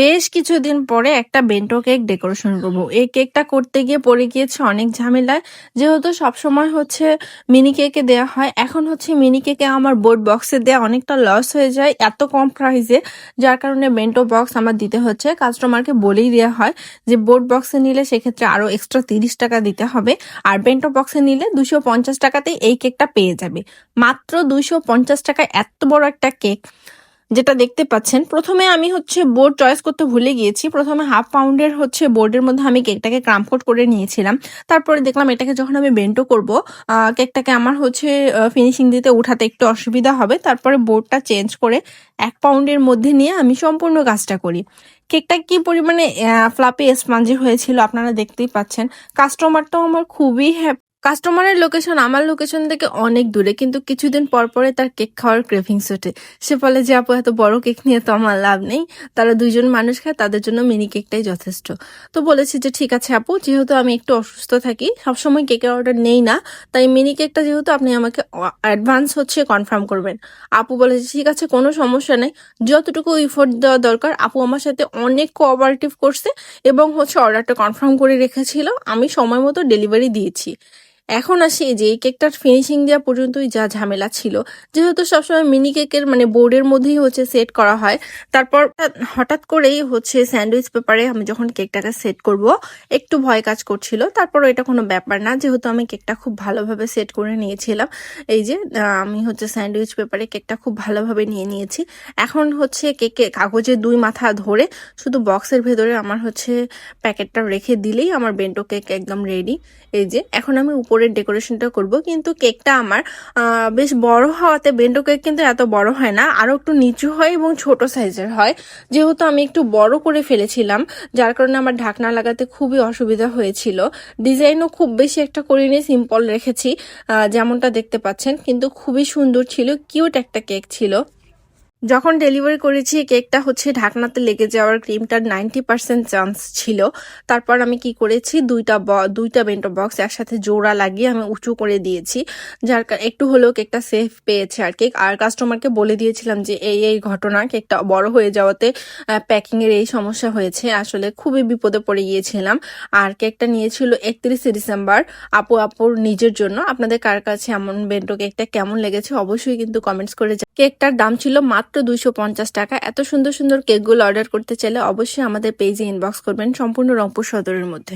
বেশ কিছুদিন পরে একটা বেন্টো কেক ডেকোরেশন করব। এই কেকটা করতে গিয়ে পড়ে গিয়েছে অনেক ঝামেলায়। যেহেতু সবসময় হচ্ছে মিনি কেকে দেওয়া হয়, এখন হচ্ছে মিনি কেকে আমার বোর্ড বক্সে দেওয়া অনেকটা লস হয়ে যায় এত কম প্রাইসে যার কারণে বেন্টো বক্স আমার দিতে হচ্ছে। কাস্টমারকে বলেই দেওয়া হয় যে বোর্ড বক্সে নিলে সেক্ষেত্রে আরও এক্সট্রা তিরিশ টাকা দিতে হবে। আর বেন্টো বক্সে নিলে দুশো পঞ্চাশ টাকাতেই এই কেকটা পেয়ে যাবে। মাত্র দুশো পঞ্চাশ টাকায় এত বড় একটা কেক। যেটা দেখতে পাচ্ছেন, প্রথমে আমি হচ্ছে বোর্ড চয়েস করতে ভুলে গিয়েছি। প্রথমে হাফ পাউন্ডের হচ্ছে বোর্ডের মধ্যে আমি কেকটাকে ক্রামকোট করে নিয়েছিলাম। তারপরে দেখলাম এটাকে যখন আমি বেন্টো করব কেকটাকে আমার হচ্ছে ফিনিশিং দিতে উঠাতে একটু অসুবিধা হবে। তারপরে বোর্ডটা চেঞ্জ করে এক পাউন্ডের মধ্যে নিয়ে আমি সম্পূর্ণ কাজটা করি। কেকটা কি পরিমাণে ফ্লাপি স্পঞ্জি হয়েছিল আপনারা দেখতেই পাচ্ছেন। কাস্টমারটাও আমার খুবই কাস্টমারের লোকেশন আমার লোকেশন থেকে অনেক দূরে, কিন্তু কিছুদিন পর পরে তার কেক খাওয়ার ক্রেভিংস ওঠে। সে বলে, যে আপু, এত বড় কেক নিয়ে তো আমার লাভ নেই। তারা দুইজন মানুষ খায়, তাদের জন্য মিনি কেকটাই যথেষ্ট। তো বলেছি যে, ঠিক আছে আপু, যেহেতু আমি একটু অসুস্থ থাকি, সবসময় কেকের অর্ডার নেই না, তাই মিনি কেকটা যেহেতু আপনি আমাকে অ্যাডভান্স হচ্ছে কনফার্ম করবেন। আপু বলেছে ঠিক আছে, কোনো সমস্যা নেই। যতটুকু ইফোর্ট দেওয়া দরকার, আপু আমার সাথে অনেক কোঅপারেটিভ করছে এবং হচ্ছে অর্ডারটা কনফার্ম করে রেখেছিল। আমি সময় মতো ডেলিভারি দিয়েছি। এখন আসি যে, এই কেকটার ফিনিশিং দেওয়া পর্যন্তই যা ঝামেলা ছিল। যেহেতু সবসময় মিনি কেকের মানে বোর্ডের মধ্যেই হচ্ছে সেট করা হয়, তারপর হঠাৎ করেই হচ্ছে স্যান্ডউইচ পেপারে আমি যখন কেকটাকে সেট করব, একটু ভয় কাজ করছিল। তারপর এটা কোনো ব্যাপার না, যেহেতু আমি কেকটা খুব ভালোভাবে সেট করে নিয়েছিলাম। এই যে আমি হচ্ছে স্যান্ডউইচ পেপারে কেকটা খুব ভালোভাবে নিয়ে নিয়েছি। এখন হচ্ছে কেকে কাগজের দুই মাথা ধরে শুধু বক্সের ভেতরে আমার হচ্ছে প্যাকেটটা রেখে দিলেই আমার বেন্টো কেক একদম রেডি এই যে, এখন আমি উপরের ডেকোরেশনটা করব, কিন্তু কেকটা আমার বেশ বড় হওয়াতে বেন্ডো কেক কিন্তু এত বড় হয় না আরও একটু নিচু হয় এবং ছোট সাইজের হয়। যেহেতু আমি একটু বড় করে ফেলেছিলাম, যার কারণে আমার ঢাকনা লাগাতে খুবই অসুবিধা হয়েছিল। ডিজাইনও খুব বেশি একটা করিনি, সিম্পল রেখেছি যেমনটা দেখতে পাচ্ছেন, কিন্তু খুবই সুন্দর ছিল, কিউট একটা কেক ছিল। যখন ডেলিভারি করেছি, কেকটা হচ্ছে ঢাকনাতে লেগে যাওয়ার ক্রিমটার নাইনটি পার্সেন্ট চান্স ছিল। তারপর আমি কি করেছি, দুইটা দুইটা বেন্টো বক্স একসাথে জোড়া লাগিয়ে আমি উঁচু করে দিয়েছি। যার একটু হলেও কেকটা সেফ পেয়েছে আর কেক। আর কাস্টমারকে বলে দিয়েছিলাম যে, এই এই ঘটনা, কেকটা বড় হয়ে যাওয়াতে প্যাকিংয়ের এই সমস্যা হয়েছে। আসলে খুবই বিপদে পড়ে গিয়েছিলাম। আর কেকটা নিয়েছিল একত্রিশে ডিসেম্বর। আপু, আপুর নিজের জন্য। আপনাদের কার কাছে এমন বেন্টো কেকটা কেমন লেগেছে, অবশ্যই কিন্তু কমেন্টস করে কেকটার দাম ছিল মাত্র মাত্র দুইশো পঞ্চাশ টাকা। এত সুন্দর সুন্দর কেকগুলো অর্ডার করতে চাইলে অবশ্যই আমাদের পেজে ইনবক্স করবেন সম্পূর্ণ রংপুর সদরের মধ্যে।